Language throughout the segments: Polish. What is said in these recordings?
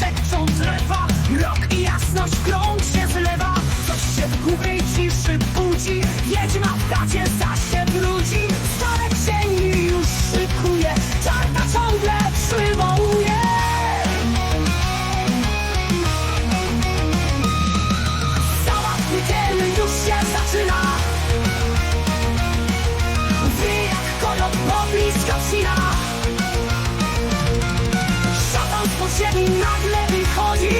Szepczą drzewa Mrok i jasność pobliska psina Szatan z podziemi nagle wychodzi.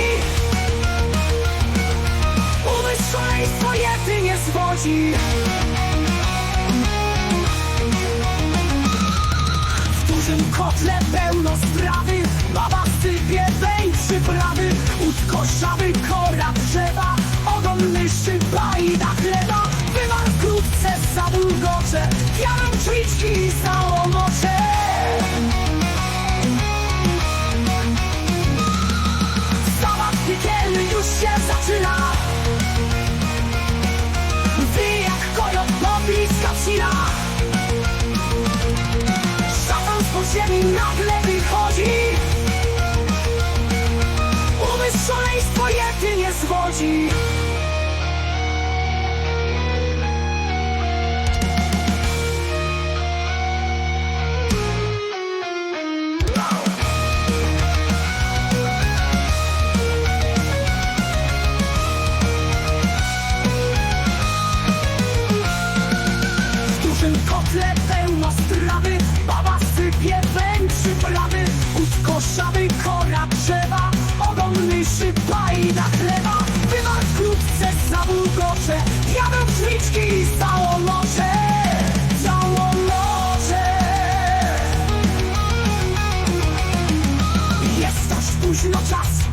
Umysł szaleństwo jedynie zwodzi. W dużym kotle pełno sprawy. Baba sypie weń przyprawy. Ud koszawy kora drzewa. Ogon myszy bajda chleba. Wywar wkrótce zabulgocze Pianą czliczki załomocze nagle wychodzi Umysł szaleństwo jedynie zwodzi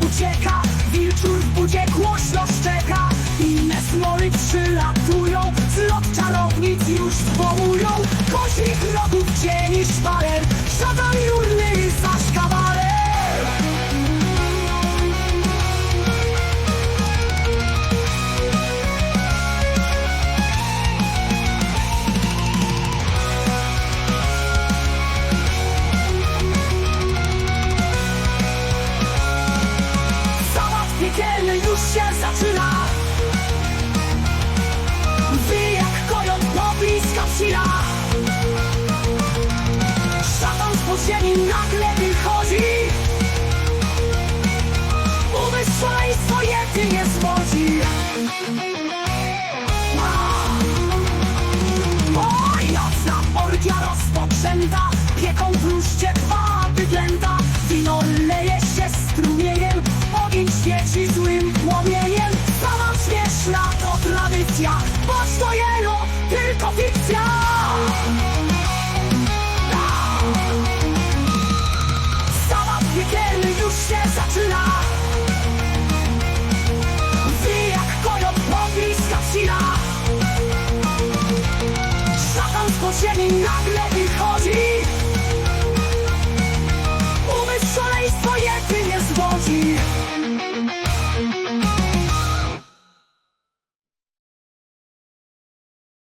ucieka. Wilczur w budzie głośno szczeka. Inne smoły przylatują. Zlot czarownic już zwołują Koźmich rogów cieni szpaler Szatan jurny się zaczyna. Wy jak kojot pobliska psina Szatan z podziemi nagle wychodzi. Umysł szaleństwo jedynie zwodzi. Oj, nocna orgia rozpoczęta Pieką w ruszcie Podziemi nagle wychodzi